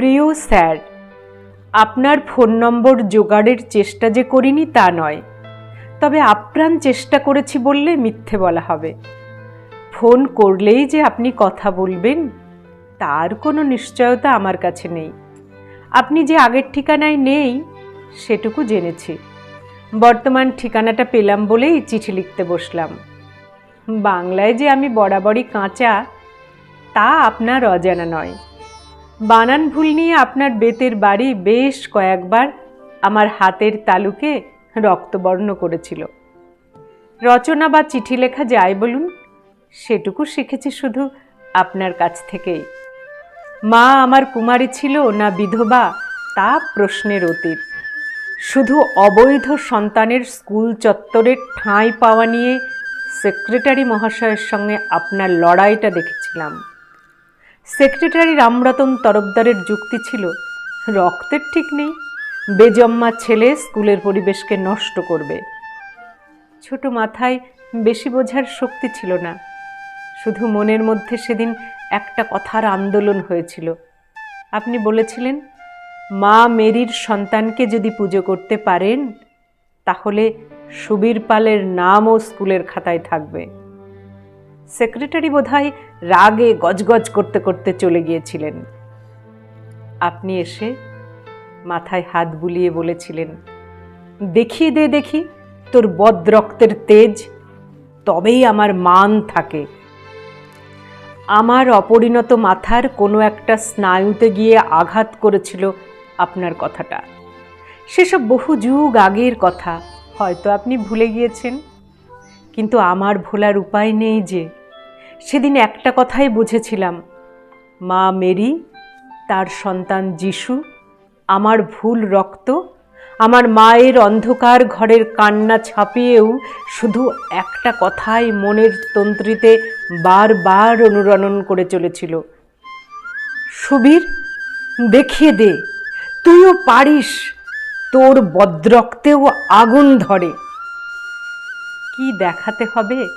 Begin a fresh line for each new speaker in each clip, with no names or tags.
প্রিয় স্যার, আপনার ফোন নম্বর জোগাড়ের চেষ্টা যে করিনি তা নয়, তবে আপ্রাণ চেষ্টা করেছি বললে মিথ্যে বলা হবে। ফোন করলেই যে আপনি কথা বলবেন, তার কোনো নিশ্চয়তা আমার কাছে নেই। আপনি যে আগের ঠিকানায় নেই, সেটুকু জেনেছি। বর্তমান ঠিকানাটা পেলাম বলেই চিঠি লিখতে বসলাম। বাংলায় যে আমি বরাবরই কাঁচা, তা আপনার অজানা নয়। বানান ভুল নিয়ে আপনার বেতের বাড়ি বেশ কয়েকবার আমার হাতের তালুকে রক্তবর্ণ করেছিল। রচনা বা চিঠি লেখা যায় বলুন, সেটুকু শিখেছি শুধু আপনার কাছ থেকেই। মা আমার কুমারী ছিল না বিধবা, তা প্রশ্নের অতীত। শুধু অবৈধ সন্তানের স্কুল চত্বরে ঠাঁই পাওয়া নিয়ে সেক্রেটারি মহাশয়ের সঙ্গে আপনার লড়াইটা দেখেছিলাম। সেক্রেটারি রামরতন তরফদারের যুক্তি ছিল, রক্তের ঠিক নেই, বেজম্মা ছেলে স্কুলের পরিবেশকে নষ্ট করবে। ছোট মাথায় বেশি বোঝার শক্তি ছিল না, শুধু মনের মধ্যে সেদিন একটা কথার আন্দোলন হয়েছিল। আপনি বলেছিলেন, মা মেরির সন্তানকে যদি পুজো করতে পারেন, তাহলে সুবীর পালের নামও স্কুলের খাতায় থাকবে। সেক্রেটারি বোধহয় রাগে গজগজ করতে করতে চলে গিয়েছিলেন। আপনি এসে মাথায় হাত বুলিয়ে বলেছিলেন দেখিয়ে দে দেখি, তোর বদ রক্তের তেজ, তবেই আমার মান থাকে। আমার অপরিণত মাথার কোনো একটা স্নায়ুতে গিয়ে আঘাত করেছিল আপনার কথাটা। সেসব বহু যুগ আগের কথা, হয়তো আপনি ভুলে গিয়েছেন। কিন্তু আমার ভোলার উপায় নেই যে সেদিন একটা কথাই বুঝেছিলাম। মা মেরি, তার সন্তান যিশু, আমার ভুল রক্ত, আমার মায়ের অন্ধকার ঘরের কান্না ছাপিয়েও শুধু একটা কথাই মনের তন্ত্রীতে বারবার অনুরণন করে চলেছিল। সুবীর, দেখিয়ে দে, তুইও পারিস, তোর বদ্রক্তেও আগুন ধরে। কি দেখাতে হবে?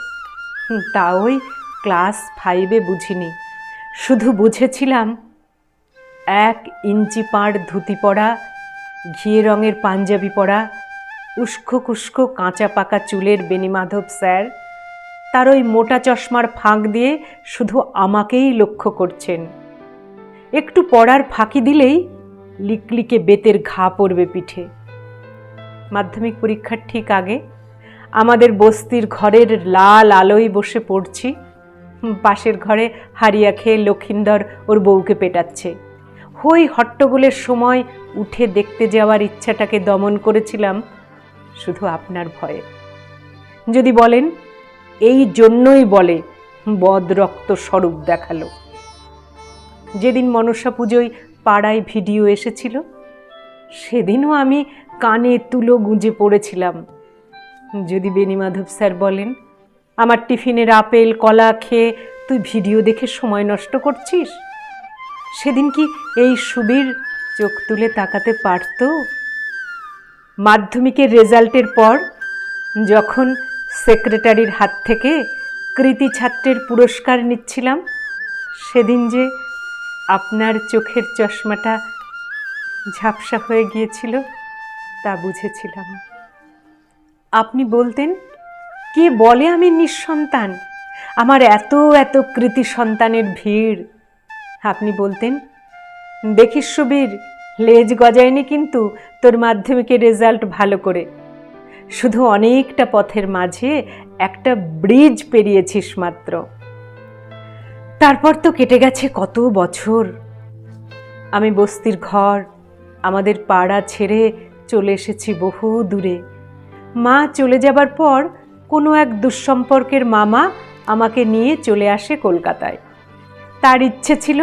তা ওই ক্লাস ফাইভে বুঝিনি। শুধু বুঝেছিলাম এক ইঞ্চি পাড় ধুতি পরা, ঘিয়ে রঙের পাঞ্জাবি পরা, উস্কো কুস্কো কাঁচা পাকা চুলের বেনিমাধব স্যার, তার ওই মোটা চশমার ফাঁক দিয়ে শুধু আমাকেই লক্ষ্য করছেন। একটু পড়ার ফাঁকি দিলেই লিকলিকে বেতের ঘা পড়বে পিঠে। মাধ্যমিক পরীক্ষার ঠিক আগে আমাদের বস্তির ঘরের লাল আলোয় বসে পড়ছি। পাশের ঘরে হারিয়া খেয়ে লক্ষিন্দর ওর বউকে পেটাচ্ছে। হই হট্টগোলের সময় উঠে দেখতে যাওয়ার ইচ্ছাটাকে দমন করেছিলাম, শুধু আপনার ভয়ে। যদি বলেন, এই জন্যই বলে, বদ রক্ত স্বরূপ দেখাল। যেদিন মনসা পুজোয় পাড়ায় ভিডিও এসেছিল, সেদিনও আমি কানে তুলো গুঁজে পড়েছিলাম। যদি বেনিমাধব স্যার বলেন আমার টিফিনের আপেল, কলা খেয়ে তুই ভিডিও দেখে সময় নষ্ট করছিস? সেদিন কি এই সুবীর চোখ তুলে তাকাতে পারত? মাধ্যমিকের রেজাল্টের পর যখন সেক্রেটারির হাত থেকে কৃতি ছাত্রের পুরস্কার নিচ্ছিলাম, সেদিন যে আপনার চোখের চশমাটা ঝাপসা হয়ে গিয়েছিল তা বুঝেছিলাম। আপনি বলতেন কে বলে আমি নিঃসন্তান? আমার এত এত কৃতি সন্তানের ভিড়। আপনি বলতেন, দেখিস সুবীর, লেজ গজায়নি কিন্তু তোর মাধ্যমিকের রেজাল্ট ভালো করে। শুধু অনেকটা পথের মাঝে একটা ব্রিজ পেরিয়েছিস মাত্র। তারপর তো কেটে গেছে কত বছর। আমি বস্তির ঘর, আমাদের পাড়া ছেড়ে চলে এসেছি বহু দূরে। মা চলে যাবার পর কোনো এক দুঃসম্পর্কের মামা আমাকে নিয়ে চলে আসে কলকাতায়। তার ইচ্ছে ছিল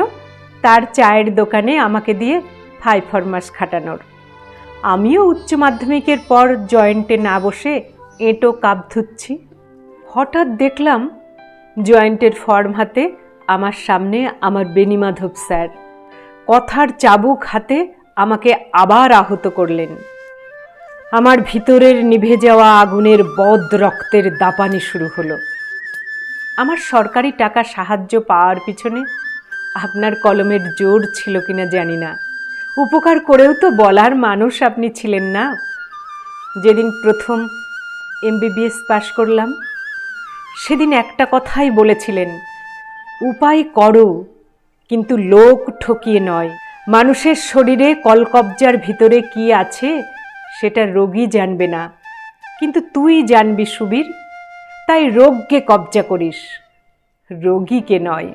তার চায়ের দোকানে আমাকে দিয়ে ফাই ফরমাস খাটানোর। আমিও উচ্চ মাধ্যমিকের পর জয়েন্টে না বসে এঁটো কাপ ধুচ্ছি। হঠাৎ দেখলাম জয়েন্টের ফর্ম হাতে আমার সামনে আমার বেনিমাধব স্যার। কথার চাবুক হাতে আমাকে আবার আহত করলেন। আমার ভিতরের নিভে যাওয়া আগুনের বদ রক্তের দাপানি শুরু হলো। আমার সরকারি টাকা সাহায্য পাওয়ার পিছনে আপনার কলমের জোর ছিল কিনা জানি না। উপকার করেও তো বলার মানুষ আপনি ছিলেন না। যেদিন প্রথম এমবিবিএস পাশ করলাম, সেদিন একটা কথাই বলেছিলেন, উপায় করো, কিন্তু লোক ঠকিয়ে নয়। মানুষের শরীরে কলকবজার ভিতরে কি আছে সেটা রোগী জানবে না। কিন্তু তুই জানবি সুবীর, তাই রোগকে কবজা করিস। রোগীকে নয়।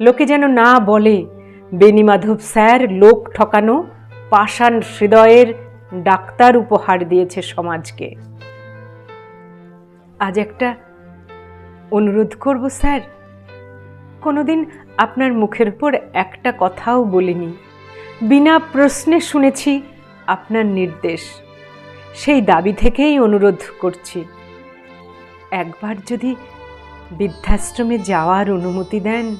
লোকে যেন না বলে বেনিমাধব স্যার লোক ঠকানো, পাষাণ হৃদয়ের ডাক্তার উপহার দিয়েছে সমাজকে। আজ একটা অনুরোধ করব স্যার। কোনোদিন আপনার মুখের উপর একটা কথাও বলিনি। বিনা প্রশ্নে শুনেছি আপনার নির্দেশ। সেই দাবি থেকেই অনুরোধ করছি। একবার যদি বৃদ্ধাশ্রমে যাওয়ার অনুমতি দেন।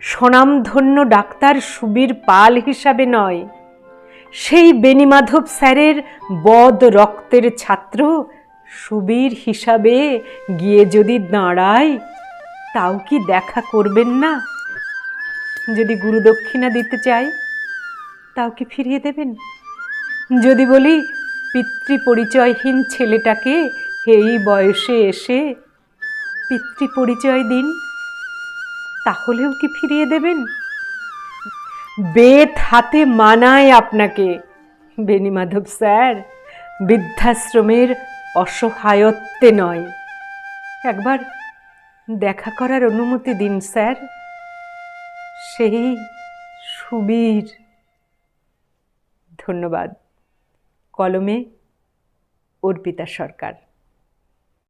স্বনামধন্য ডাক্তার সুবীর পাল হিসাবে নয়, সেই বেনিমাধব স্যারের বদ রক্তের ছাত্র সুবীর হিসাবে গিয়ে যদি দাঁড়ায়, তাও কি দেখা করবেন না? যদি গুরুদক্ষিণা দিতে চাই তাও কি ফিরিয়ে দেবেন? যদি বলি পিতৃ পরিচয়হীন ছেলেটাকে এই বয়সে এসে পিতৃ পরিচয় দিন, তাহলেও কি ফিরিয়ে দেবেন? বেত হাতে মানায় আপনাকে, বেনিমাধব স্যার, বৃদ্ধাশ্রমের অসহায়ত্বে নয়। একবার দেখা করার অনুমতি দিন, স্যার। সেই সুবীর ধন্যবাদ। কলমে অর্পিতা সরকার।